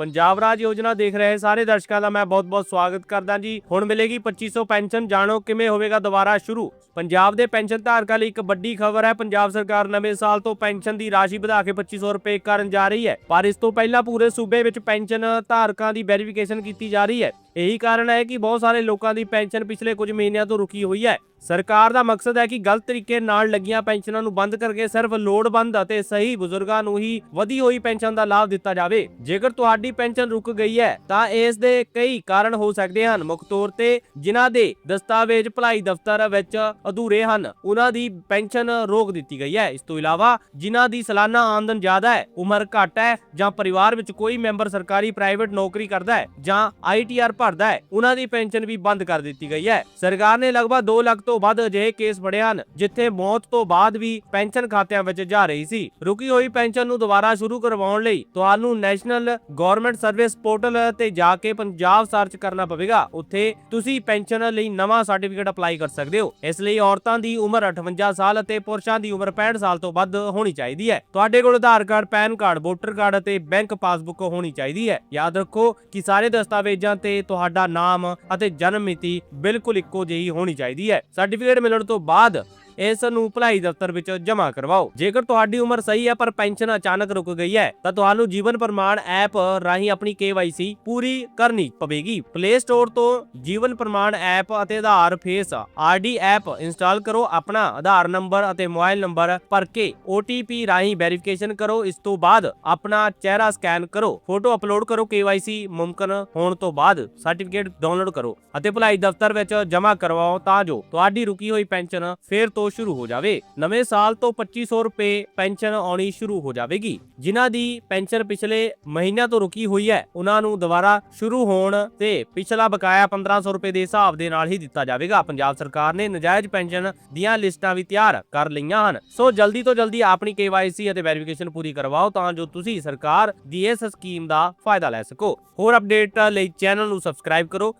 ਪੰਜਾਬ ਰਾਜ ਯੋਜਨਾ ਦੇਖ ਰਹੇ ਸਾਰੇ ਦਰਸ਼ਕਾਂ ਦਾ ਮੈਂ ਬਹੁਤ-ਬਹੁਤ ਸਵਾਗਤ ਕਰਦਾ ਜੀ। ਹੁਣ ਮਿਲੇਗੀ 2500 ਪੈਨਸ਼ਨ, ਜਾਣੋ ਕਿਵੇਂ ਹੋਵੇਗਾ ਦੁਬਾਰਾ ਸ਼ੁਰੂ। ਪੰਜਾਬ ਦੇ ਪੈਨਸ਼ਨ ਧਾਰਕਾਂ ਲਈ ਇੱਕ ਵੱਡੀ ਖਬਰ ਹੈ, ਪੰਜਾਬ ਸਰਕਾਰ ਨਵੇਂ ਸਾਲ ਤੋਂ ਪੈਨਸ਼ਨ ਦੀ ਰਾਸ਼ੀ ਵਧਾ ਕੇ 2500 ਰੁਪਏ ਕਰਨ ਜਾ ਰਹੀ ਹੈ। ਪਰ ਇਸ ਤੋਂ ਪਹਿਲਾਂ ਪੂਰੇ ਸੂਬੇ ਵਿੱਚ ਪੈਨਸ਼ਨ ਧਾਰਕਾਂ ਦੀ ਵੈਰੀਫਿਕੇਸ਼ਨ ਕੀਤੀ ਜਾ ਰਹੀ ਹੈ। ਇਹੀ ਕਾਰਨ ਹੈ ਕਿ ਬਹੁਤ ਸਾਰੇ ਲੋਕਾਂ ਦੀ ਪੈਨਸ਼ਨ ਪਿਛਲੇ ਕੁਝ ਮਹੀਨਿਆਂ ਤੋਂ ਰੁਕੀ ਹੋਈ ਹੈ। ਸਰਕਾਰ ਦਾ ਮਕਸਦ ਹੈ ਕਿ ਗਲਤ ਤਰੀਕੇ ਨਾਲ ਲੱਗੀਆਂ ਪੈਨਸ਼ਨਾਂ ਨੂੰ ਬੰਦ ਕਰਕੇ ਸਿਰਫ ਲੋੜਵੰਦ ਅਤੇ ਸਹੀ ਬਜ਼ੁਰਗਾਂ ਨੂੰ ਹੀ ਵਧੀ ਹੋਈ ਪੈਨਸ਼ਨ ਦਾ ਲਾਭ ਦਿੱਤਾ ਜਾਵੇ। ਜੇਕਰ ਤੁਹਾਡੀ ਪੈਨਸ਼ਨ ਰੁਕ ਗਈ ਹੈ, ਤਾਂ ਇਸ ਦੇ ਕਈ ਕਾਰਨ ਹੋ ਸਕਦੇ ਹਨ। ਮੁੱਖ ਤੌਰ ਤੇ ਜਿਨ੍ਹਾਂ ਦੇ ਦਸਤਾਵੇਜ਼, ਭਲਾਈ ਦਫ਼ਤਰ ਵਿੱਚ ਅਧੂਰੇ ਹਨ, ਉਹਨਾਂ ਦੀ ਪੈਨਸ਼ਨ ਰੋਕ ਦਿੱਤੀ ਗਈ ਹੈ। ਇਸ ਤੋਂ ਇਲਾਵਾ ਜਿਨ੍ਹਾਂ ਦੀ ਸਾਲਾਨਾ ਆਮਦਨ ਜ਼ਿਆਦਾ ਹੈ, ਉਮਰ ਘੱਟ ਹੈ ਜਾਂ ਪਰਿਵਾਰ ਵਿੱਚ ਕੋਈ ਮੈਂਬਰ ਸਰਕਾਰੀ ਪ੍ਰਾਈਵੇਟ ਨੌਕਰੀ ਕਰਦਾ ਹੈ ਜਾਂ ਆਈਟੀਆਰ ਭਰਦਾ ਹੈ। ਉਹਨਾਂ ਦੀ ਪੈਨਸ਼ਨ ਵੀ ਬੰਦ ਕਰ ਦਿੱਤੀ ਗਈ ਹੈ। ਸਰਕਾਰ ਨੇ ਲਗਭਗ 2 ਲੱਖ ਤੋਂ ਵੱਧ ਅਜਿਹੇ ਕੇਸ ਫੜੇ ਹਨ, ਜਿੱਥੇ ਮੌਤ ਤੋਂ ਬਾਅਦ ਵੀ ਪੈਨਸ਼ਨ ਖਾਤਿਆਂ ਵਿੱਚ ਜਾ ਰਹੀ ਸੀ। ਰੁਕੀ ਹੋਈ ਪੈਨਸ਼ਨ ਨੂੰ ਦੁਬਾਰਾ ਸ਼ੁਰੂ ਕਰਵਾਉਣ ਲਈ ਤੁਹਾਨੂੰ ਨੈਸ਼ਨਲ ਗਵਰਨਮੈਂਟ ਸਰਵਿਸ ਪੋਰਟਲ ਤੇ ਜਾ ਕੇ ਪੰਜਾਬ ਸਰਚ ਕਰਨਾ ਪਵੇਗਾ। ਉੱਥੇ ਤੁਸੀਂ ਪੈਨਸ਼ਨ ਲਈ ਨਵਾਂ ਸਰਟੀਫਿਕੇਟ ਅਪਲਾਈ ਕਰ ਸਕਦੇ ਹੋ। ਇਸ ਲਈ ਔਰਤਾਂ ਦੀ ਉਮਰ 58 ਸਾਲ ਅਤੇ ਪੁਰਸ਼ਾਂ ਦੀ ਉਮਰ 65 ਸਾਲ ਤੋਂ ਵੱਧ ਹੋਣੀ ਚਾਹੀਦੀ ਹੈ। ਤੁਹਾਡੇ ਕੋਲ Aadhaar card, PAN card, voter card ਅਤੇ ਬੈਂਕ ਪਾਸਬੁੱਕ ਹੋਣੀ ਚਾਹੀਦੀ ਹੈ। ਯਾਦ ਰੱਖੋ ਕਿ ਸਾਰੇ ਦਸਤਾਵੇਜ਼ਾਂ ਤੇ ਤੁਹਾਡਾ ਨਾਮ ਅਤੇ ਜਨਮ ਮਿਤੀ ਬਿਲਕੁਲ ਇੱਕੋ ਜਿਹੀ ਹੋਣੀ ਚਾਹੀਦੀ ਹੈ। ਸਰਟੀਫਿਕੇਟ ਮਿਲਣ ਤੋਂ ਬਾਅਦ ਇਸ ਨੂੰ ਭਲਾਈ ਦਫ਼ਤਰ ਵਿੱਚ ਜਮ੍ਹਾਂ ਕਰਵਾਓ। ਜੇਕਰ ਤੁਹਾਡੀ ਉਮਰ ਸਹੀ ਹੈ, ਪਰ ਪੈਨਸ਼ਨ ਅਚਾਨਕ ਰੁਕ ਗਈ ਹੈ, ਤਾਂ ਤੁਹਾਨੂੰ ਜੀਵਨ ਪ੍ਰਮਾਣ ਐਪ ਰਾਹੀਂ ਆਪਣੀ KYC ਪੂਰੀ ਕਰਨੀ ਪਵੇਗੀ। ਪਲੇ ਸਟੋਰ ਤੋਂ ਜੀਵਨ ਪ੍ਰਮਾਣ ਐਪ ਅਤੇ Aadhaar face RD app install ਕਰੋ। ਆਪਣਾ ਆਧਾਰ ਨੰਬਰ ਅਤੇ ਮੋਬਾਈਲ ਨੰਬਰ ਭਰ ਕੇ OTP ਰਾਹੀਂ ਵੈਰੀਫਿਕੇਸ਼ਨ ਕਰੋ। ਇਸ ਤੋਂ ਬਾਅਦ ਆਪਣਾ ਚਿਹਰਾ ਸਕੈਨ ਕਰੋ। ਫੋਟੋ ਅਪਲੋਡ ਕਰੋ KYC ਮੁਮਕਨ ਹੋਣ ਤੋਂ ਬਾਅਦ। ਸਰਟੀਫਿਕੇਟ ਡਾਊਨਲੋਡ ਕਰੋ ਅਤੇ ਭਲਾਈ ਦਫ਼ਤਰ ਵਿੱਚ ਜਮ੍ਹਾਂ ਕਰਵਾਓ ਤਾਂ ਜੋ ਤੁਹਾਡੀ ਰੁਕੀ ਹੋਈ ਪੈਨਸ਼ਨ ਫੇਰ ਤੋਂ ਸ਼ੁਰੂ ਹੋ ਜਾਵੇ। ਨਵੇਂ ਸਾਲ ਤੋਂ 2500 ਰੁਪਏ ਪੈਨਸ਼ਨ ਆਉਣੀ ਸ਼ੁਰੂ ਹੋ ਜਾਵੇਗੀ। ਜਿਨ੍ਹਾਂ ਦੀ ਪੈਨਸ਼ਨ ਪਿਛਲੇ ਮਹੀਨਿਆਂ ਤੋਂ ਰੁਕੀ ਹੋਈ ਹੈ, ਉਹਨਾਂ ਨੂੰ ਦੁਬਾਰਾ ਸ਼ੁਰੂ ਹੋਣ ਤੇ ਪਿਛਲਾ ਬਕਾਇਆ 1500 ਰੁਪਏ ਦੇ ਹਿਸਾਬ ਦੇ ਨਾਲ ਹੀ ਦਿੱਤਾ ਜਾਵੇਗਾ। ਪੰਜਾਬ ਸਰਕਾਰ ਨੇ ਨਜਾਇਜ਼ ਪੈਨਸ਼ਨ ਦੀਆਂ ਲਿਸਟਾਂ ਵੀ ਤਿਆਰ ਕਰ ਲਈਆਂ ਹਨ। ਸੋ ਜਲਦੀ ਤੋਂ ਜਲਦੀ ਆਪਣੀ KYC ਅਤੇ ਵੈਰੀਫਿਕੇਸ਼ਨ ਪੂਰੀ ਕਰਵਾਓ ਤਾਂ ਜੋ ਤੁਸੀਂ ਸਰਕਾਰ ਦੀ ਇਸ ਸਕੀਮ ਦਾ ਫਾਇਦਾ ਲੈ ਸਕੋ। ਹੋਰ ਅਪਡੇਟ ਲਈ ਚੈਨਲ ਨੂੰ ਸਬਸਕ੍ਰਾਈਬ ਕਰੋ